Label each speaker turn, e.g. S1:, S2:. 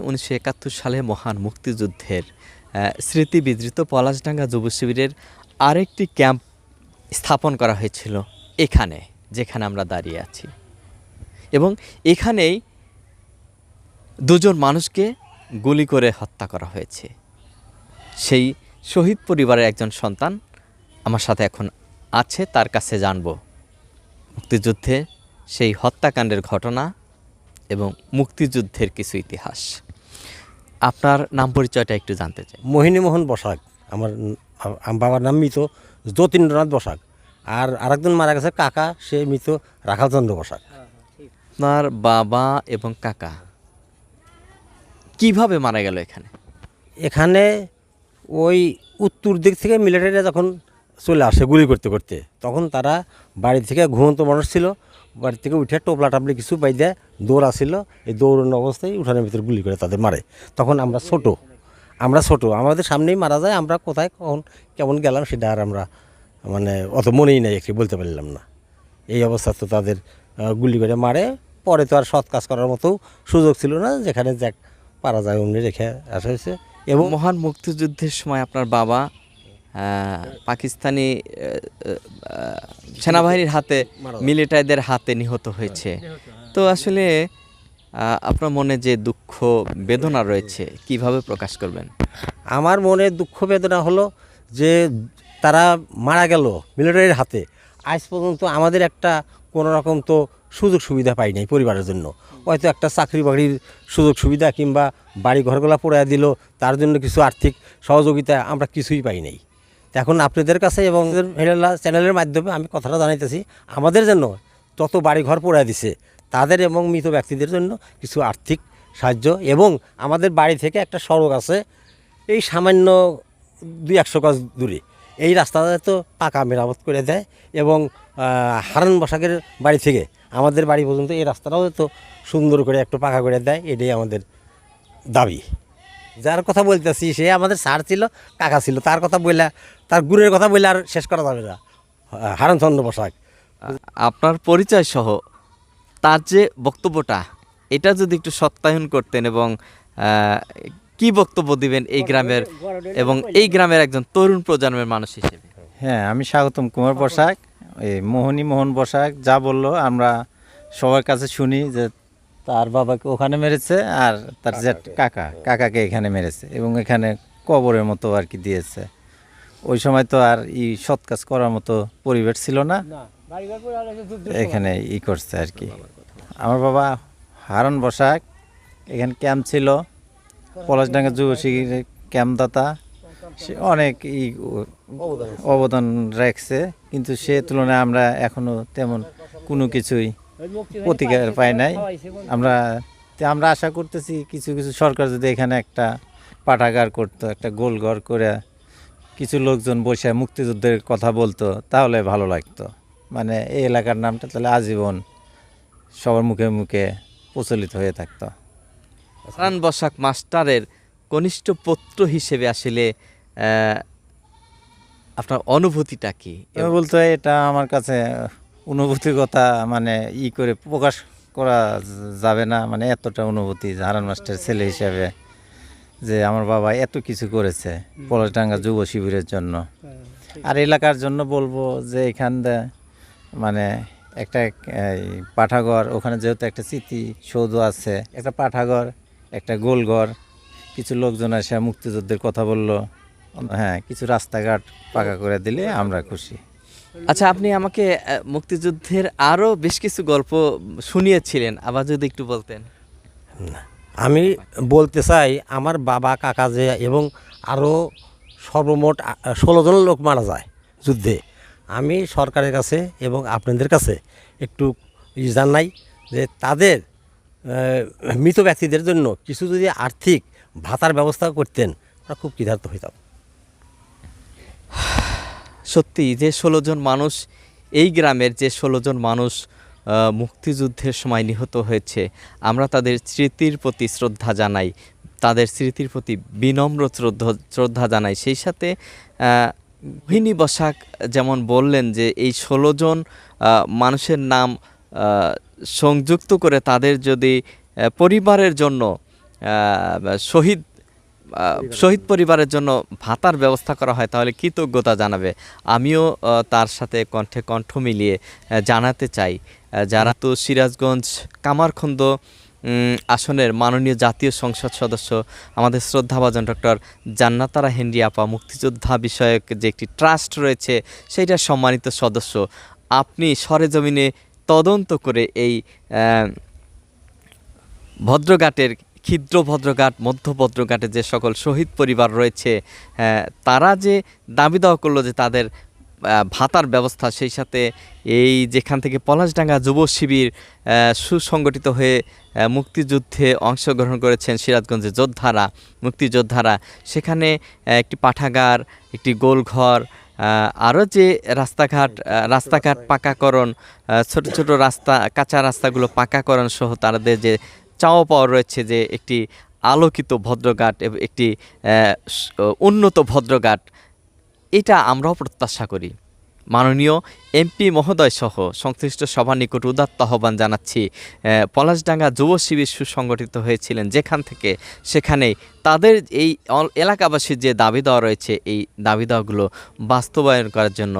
S1: উনিশশো একাত্তর সালে মহান মুক্তিযুদ্ধের স্মৃতি বিদৃত পলাশডাঙ্গা যুব শিবিরের আরেকটি ক্যাম্প স্থাপন করা হয়েছিল এখানে, যেখানে আমরা দাঁড়িয়ে আছি। এবং এখানেই দুজন মানুষকে গুলি করে হত্যা করা হয়েছে। সেই শহীদ পরিবারের একজন সন্তান আমার সাথে এখন আছে, তার কাছে জানব। মুক্তিযুদ্ধে সেই হত্যাকাণ্ডের ঘটনা এবং মুক্তিযুদ্ধের কিছু ইতিহাস। আপনার নাম পরিচয়টা একটু জানতে চাই।
S2: মোহিনীমোহন বসাক। আমার আমার বাবার নাম মৃত যতীন্দ্রনাথ বসাক। আর আরেকজন মারা গেছে কাকা সে মৃত রাখালচন্দ্র বসাক।
S1: আপনার বাবা এবং কাকা কীভাবে মারা গেল এখানে?
S2: এখানে ওই উত্তর দিক থেকে মিলিটারিরা যখন চলে আসে গুলি করতে করতে তখন তারা বাড়ি থেকে ঘুমন্ত মানুষ ছিল। বাড়ি থেকে উঠে টোপলা টাপলি কিছু পাই দেয় দৌড় আসছিল এই দৌড়ানো অবস্থায় উঠানের ভিতরে গুলি করে তাদের মারে। তখন আমরা ছোট। আমরা ছোট। আমাদের সামনেই মারা যায়। আমরা কোথায়, কখন, কেমন গেলাম সেটা আর আমরা মানে অত মনেই নাই, একটি বলতে পারলাম না। এই অবস্থা তো তাদের গুলি করে মারে। পরে তো আর সৎ কাজ করার মতো সুযোগ ছিল না, যেখানে যাক, পারা যায় অমনি রেখে আসা হয়েছে। এবং
S1: মহান মুক্তিযুদ্ধের সময় আপনার বাবা পাকিস্তানি সেনাবাহিনীর হাতে মিলিটারিদের হাতে নিহত হয়েছে। তো আসলে আপনার মনে যে দুঃখ বেদনা রয়েছে কীভাবে প্রকাশ করবেন?
S2: আমার মনে দুঃখ বেদনা হলো যে তারা মারা গেল মিলিটারির হাতে। আজ পর্যন্ত আমাদের একটা কোনো রকম তো সুযোগ সুবিধা পাই নাই পরিবারের জন্য। হয়তো একটা চাকরি বাকরির সুযোগ সুবিধা কিংবা বাড়ি ঘরগুলা পড়ে দিল তার জন্য কিছু আর্থিক সহযোগিতা আমরা কিছুই পাই নাই। এখন আপনাদের কাছে এবং চ্যানেলের মাধ্যমে আমি কথাটা জানাইতেছি, আমাদের জন্য যত বাড়ি ঘর পড়ে দিছে, তাদের এবং মৃত ব্যক্তিদের জন্য কিছু আর্থিক সাহায্য এবং আমাদের বাড়ি থেকে একটা সড়ক আছে, এই সামান্য দুই একশো গজ দূরে। এই রাস্তাটা তো পাকা মেরামত করে দেয় এবং হারান বসাকের বাড়ি থেকে আমাদের বাড়ি পর্যন্ত এই রাস্তাটাও তো সুন্দর করে একটু পাকা করে দেয়, এটাই আমাদের দাবি। যার কথা বলতেছি সে আমাদের স্যার ছিল কাকা ছিল তার কথা বললে তার গুরের কথা বললে আর শেষ করা যাবে না। হারানচন্দ্র বসাক।
S1: আ- আপনার পরিচয় সহ তার যে বক্তব্যটা এটা যদি একটু সত্যায়ন করতেন এবং কি বক্তব্য দিবেন এই গ্রামের এবং এই গ্রামের একজন তরুণ প্রজন্মের মানুষ হিসেবে?
S3: হ্যাঁ আমি স্বাগতম কুমার বসাক এই মোহনী মোহন বসাক যা বলল আমরা সবার কাছে শুনি যে তার বাবাকে ওখানে মেরেছে আর তার যে কাকা কাকাকে এখানে মেরেছে এবং এখানে কবরের মতো আর কি দিয়েছে। ওই সময় তো আর ই সৎ কাজ করার মতো পরিবেশ ছিল না। এখানে ই করছে আর কি। আমার বাবা হারন বসাক এখানে ক্যাম্প ছিল। পলাশডাঙ্গা যুব শিবিরের ক্যাম্পদাতা সে অনেক ই অবদান রাখছে। কিন্তু সে তুলনায় আমরা এখনও তেমন কোনো কিছুই প্রতিকার পায় নাই। আমরা তে আমরা আশা করতেছি কিছু কিছু সরকার যদি এখানে একটা পাঠাগার করতো একটা গোলঘর করে কিছু লোকজন বসে মুক্তিযুদ্ধের কথা বলতো তাহলে ভালো লাগতো। মানে এই এলাকার নামটা তাহলে আজীবন সবার মুখে মুখে প্রচলিত হয়ে থাকতো।
S1: হারান বসাক মাস্টারের কনিষ্ঠ পুত্র হিসেবে আসলে আপনার অনুভূতিটা কি?
S3: বলতে এটা আমার কাছে অনুভূতির কথা মানে ই করে প্রকাশ করা যাবে না মানে এতটা অনুভূতি হারান মাস্টার ছেলে হিসাবে যে আমার বাবা এত কিছু করেছে পলাশডাঙ্গা যুব শিবিরের জন্য। আর এলাকার জন্য বলব যে এখান মানে একটা এই পাঠাঘর ওখানে যেহেতু একটা স্মৃতি সৌধ আছে একটা পাঠাঘর একটা গোলঘর কিছু লোকজন এসে মুক্তিযুদ্ধের কথা বলল হ্যাঁ কিছু রাস্তাঘাট পাকা করে দিলে আমরা খুশি।
S1: আচ্ছা আপনি আমাকে মুক্তিযুদ্ধের আরও বেশ কিছু গল্প শুনিয়েছিলেন, আবার যদি একটু বলতেন।
S2: আমি বলতে চাই, আমার বাবা, কাকা যে এবং আরও সর্বমোট ষোলো জন লোক মারা যায় যুদ্ধে। আমি সরকারের কাছে এবং আপনাদের কাছে একটু জানাই যে তাদের মৃত ব্যক্তিদের জন্য কিছু যদি আর্থিক ভাতার ব্যবস্থা করতেন, আমরা খুব কৃতার্থ হইতাম।
S1: সত্যি যে ষোলো জন মানুষ এই গ্রামের যে ষোলো জন মানুষ মুক্তিযুদ্ধের সময় নিহত হয়েছে, আমরা তাদের স্মৃতির প্রতি শ্রদ্ধা জানাই, তাদের স্মৃতির প্রতি বিনম্র শ্রদ্ধা জানাই। সেই সাথে মোহিনী বসাক যেমন বললেন যে এই ষোলো জন মানুষের নাম সংযুক্ত করে তাদের যদি পরিবারের জন্য শহীদ শহীদ পরিবারের জন্য ভাতার ব্যবস্থা করা হয়, তাহলে কৃতজ্ঞতা জানাবে। আমিও তার সাথে কণ্ঠে কণ্ঠ মিলিয়ে জানাতে চাই। যারা তো সিরাজগঞ্জ কামারখন্দ আসনের মাননীয় জাতীয় সংসদ সদস্য, আমাদের শ্রদ্ধাভাজন ডক্টর জান্নাতারা হেনরি আপা, মুক্তিযোদ্ধা বিষয়ক যে একটি ট্রাস্ট রয়েছে, সেইটার সম্মানিত সদস্য, আপনি সরেজমিনে তদন্ত করে এই ভদ্রঘাটের ক্ষিদ্র ভদ্রঘাট, মধ্য ভদ্রঘাটে যে সকল শহীদ পরিবার রয়েছে তারা যে দাবি দেওয়া করল যে তাদের ভাতার ব্যবস্থা, সেই সাথে এই যেখান থেকে পলাশডাঙ্গা যুব শিবির সুসংগঠিত হয়ে মুক্তিযুদ্ধে অংশগ্রহণ করেছেন সিরাজগঞ্জের যোদ্ধারা, মুক্তিযোদ্ধারা। সেখানে একটি পাঠাগার, একটি গোলঘর আরও যে রাস্তাঘাট রাস্তাঘাট পাকাকরণ ছোট ছোট রাস্তা, কাঁচা রাস্তাগুলো পাকাকরণ সহ তাদের যে চাওয়া পাওয়া রয়েছে যে একটি আলোকিত ভদ্রঘাট এবং একটি উন্নত ভদ্রঘাট। এটা আমরাও প্রত্যাশা করি। মাননীয় এমপি মহোদয় সহ সংশ্লিষ্ট সভা নিকট উদাত্ত আহ্বান জানাচ্ছি পলাশডাঙ্গা যুব শিবির সুসংগঠিত হয়েছিলেন যেখান থেকে সেখানে তাদের এই এলাকাবাসীর যে দাবি দেওয়া রয়েছে, এই দাবি দেওয়াগুলো বাস্তবায়ন করার জন্য